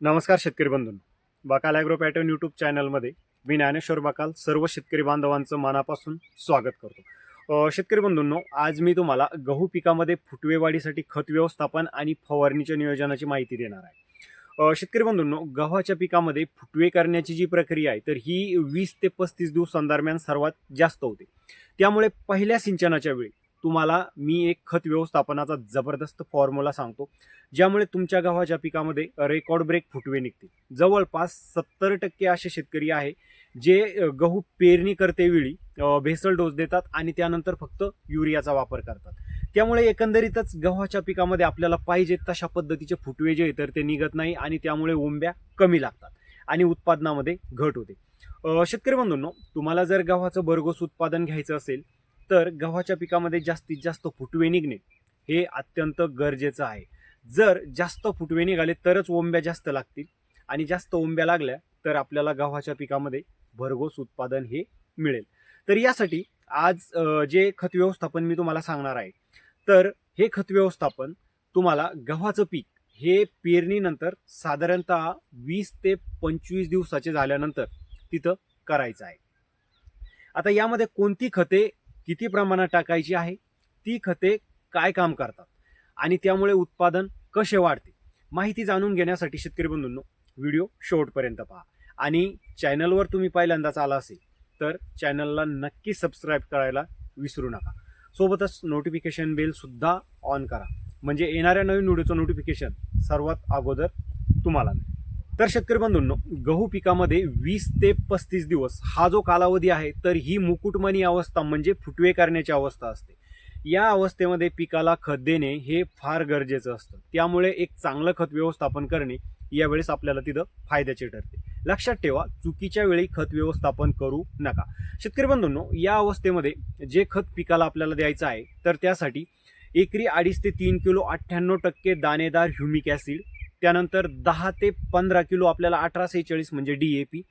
नमस्कार शेतकरी बंधूंनो. बकाल ॲग्रो पॅटर्न यूट्यूब चॅनलमध्ये मी ज्ञानेश्वर बकाल सर्व शेतकरी बांधवांचं मनापासून स्वागत करतो. शेतकरी बंधूंनो आज मी तुम्हाला गहू पिकामध्ये फुटवेवाढीसाठी खत व्यवस्थापन आणि फवारणीच्या नियोजनाची माहिती देणार आहे. शेतकरी बंधूंनो गव्हाच्या पिकामध्ये फुटवे करण्याची जी प्रक्रिया आहे तर ही वीस ते पस्तीस दिवसांदरम्यान सर्वात जास्त होते. त्यामुळे पहिल्या सिंचनाच्या वेळी तुम्हाला मी एक खत व्यवस्थापनाचा जबरदस्त फॉर्म्युला सांगतो ज्यामुळे तुमच्या गव्हाच्या पिकामध्ये रेकॉर्ड ब्रेक फुटवे निघतील जवळपास सत्तर टक्के असे शेतकरी आहे जे गहू पेरणी करतेवेळी भेसळ डोस देतात आणि त्यानंतर फक्त युरियाचा वापर करतात. त्यामुळे एकंदरीतच गव्हाच्या पिकामध्ये आपल्याला पाहिजे तशा पद्धतीचे फुटवे जे तर ते निघत नाही आणि त्यामुळे ओंब्या कमी लागतात आणि उत्पादनामध्ये घट होते. शेतकरी बंधूंनो तुम्हाला जर गव्हाचं भरघोस उत्पादन घ्यायचं असेल तर गव्हाच्या पिकामध्ये जास्तीत जास्त फुटवे निघणे हे अत्यंत गरजेचं आहे. जर जास्त फुटवे निघाले तरच ओंब्या जास्त लागतील आणि जास्त ओंब्या लागल्या तर आपल्याला गव्हाच्या पिकामध्ये भरघोस उत्पादन हे मिळेल. तर यासाठी आज जे खत व्यवस्थापन मी तुम्हाला सांगणार आहे तर हे खत व्यवस्थापन तुम्हाला गव्हाचं पीक हे पेरणीनंतर साधारणतः वीस ते पंचवीस दिवसाचे झाल्यानंतर तिथं करायचं आहे. आता यामध्ये कोणती खते किती प्रमाणात टाकायची आहे ती खते काय काम करतात आणि त्यामुळे उत्पादन कसे वाढते माहिती जाणून घेण्यासाठी शेतकरी बंधूंनो व्हिडिओ शेवटपर्यंत पहा. आणि चॅनलवर तुम्ही पहिल्यांदाच आला असेल तर चॅनलला नक्की सबस्क्राईब करायला विसरू नका. सोबतच नोटिफिकेशन बेलसुद्धा ऑन करा. म्हणजे येणाऱ्या नवीन व्हिडिओचं नोटिफिकेशन सर्वात अगोदर तुम्हाला मिळेल. तर शेतकरी बंधूंनो गहू पिकामध्ये वीस ते पस्तीस दिवस हा जो कालावधी आहे तर ही मुकुटमणी अवस्था म्हणजे फुटवे करण्याची अवस्था असते. या अवस्थेमध्ये पिकाला खत देणे हे फार गरजेचं असतं. त्यामुळे एक चांगलं खत व्यवस्थापन करणे यावेळेस आपल्याला तिथं फायद्याचे ठरते. लक्षात ठेवा चुकीच्या वेळी खत व्यवस्थापन करू नका. शेतकरी बंधूंनो या अवस्थेमध्ये जे खत पिकाला आपल्याला द्यायचं आहे तर त्यासाठी एकरी अडीच ते तीन किलो अठ्ठ्याण्णव टक्के दाणेदार ह्युमिक ॲसिड त्यानंतर दहा ते पंधरा किलो आपल्याला अठरा सेहेचाळीस म्हणजे डी ए पी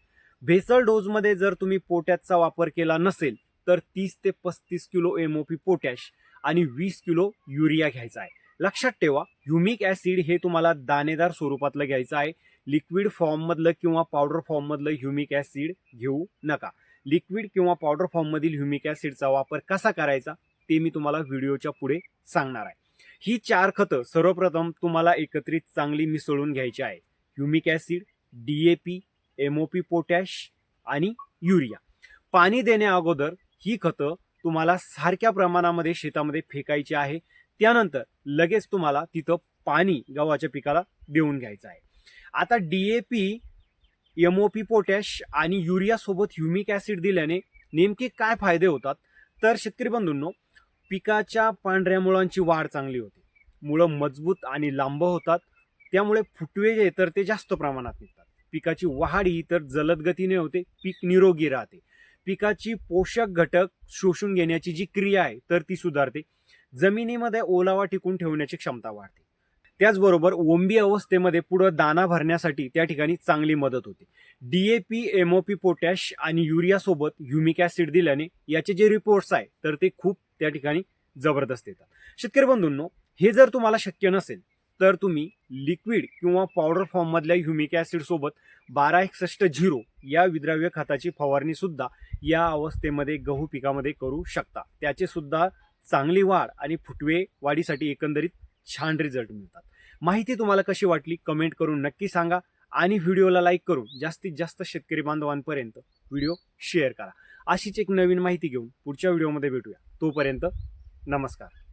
भेसळ डोजमध्ये जर तुम्ही पोटॅशचा वापर केला नसेल तर तीस ते पस्तीस kilo M O P potash आणि वीस किलो युरिया घ्यायचा आहे. लक्षात ठेवा ह्युमिक ॲसिड हे तुम्हाला दाणेदार स्वरूपातलं घ्यायचं आहे. लिक्विड फॉर्ममधलं किंवा पावडर फॉर्ममधलं ह्युमिक ॲसिड घेऊ नका. लिक्विड किंवा पावडर फॉर्ममधील ह्युमिक ॲसिडचा वापर कसा करायचा ते मी तुम्हाला व्हिडिओच्या पुढे सांगणार आहे. ही चार खतं सर्वप्रथम तुम्हाला एकत्रित चांगली मिसळून घ्यायची आहे humic acid D A P M O P potash आणि युरिया पाणी देण्या अगोदर ही खतं तुम्हाला सारख्या प्रमाणामध्ये शेतामध्ये फेकायची आहे. त्यानंतर लगेच तुम्हाला तिथं पाणी गव्हाच्या पिकाला देऊन घ्यायचं आहे. आता D A P M O P potash आणि युरियासोबत ह्युमिक ॲसिड दिल्याने नेमके काय फायदे होतात? तर शेतकरी बंधूंनो पिकाच्या पांढऱ्या मुळांची वाढ चांगली होते. मुळं मजबूत आणि लांब होतात. त्यामुळे फुटवे जे आहे तर ते जास्त प्रमाणात निघतात. पिकाची वाढ ही तर जलद गतीने होते. पीक निरोगी राहते. पिकाची पोषक घटक शोषून घेण्याची जी क्रिया आहे तर ती सुधारते. जमिनीमध्ये ओलावा टिकून ठेवण्याची क्षमता वाढते. त्याचबरोबर ओंबी अवस्थेमध्ये पुढं दाना भरण्यासाठी त्या ठिकाणी चांगली मदत होते. डीएपी एमओपी पोटॅश आणि युरियासोबत ह्युमिक ॲसिड दिल्याने याचे जे रिपोर्ट्स आहे तर ते खूप त्या ठिकाणी जबरदस्त येतात. शेतकरी बंधूंनो हे जर तुम्हाला शक्य नसेल तर तुम्ही लिक्विड किंवा पावडर फॉर्ममधल्या ह्युमिक ॲसिडसोबत बारा एकसष्ट झिरो या विद्राव्य खताची फवारणीसुद्धा या अवस्थेमध्ये गहू पिकामध्ये करू शकता. त्याचे सुद्धा चांगली वाढ आणि फुटवे वाढीसाठी एकंदरीत छान रिझल्ट मिळतात. माहिती तुम्हाला कशी वाटली कमेंट करून नक्की सांगा आणि व्हिडिओला लाईक करून जास्तीत जास्त शेतकरी बांधवांपर्यंत व्हिडिओ शेअर करा. अशीच एक नवीन माहिती घेऊन पुढच्या व्हिडिओमध्ये भेटूया. तोपर्यंत नमस्कार.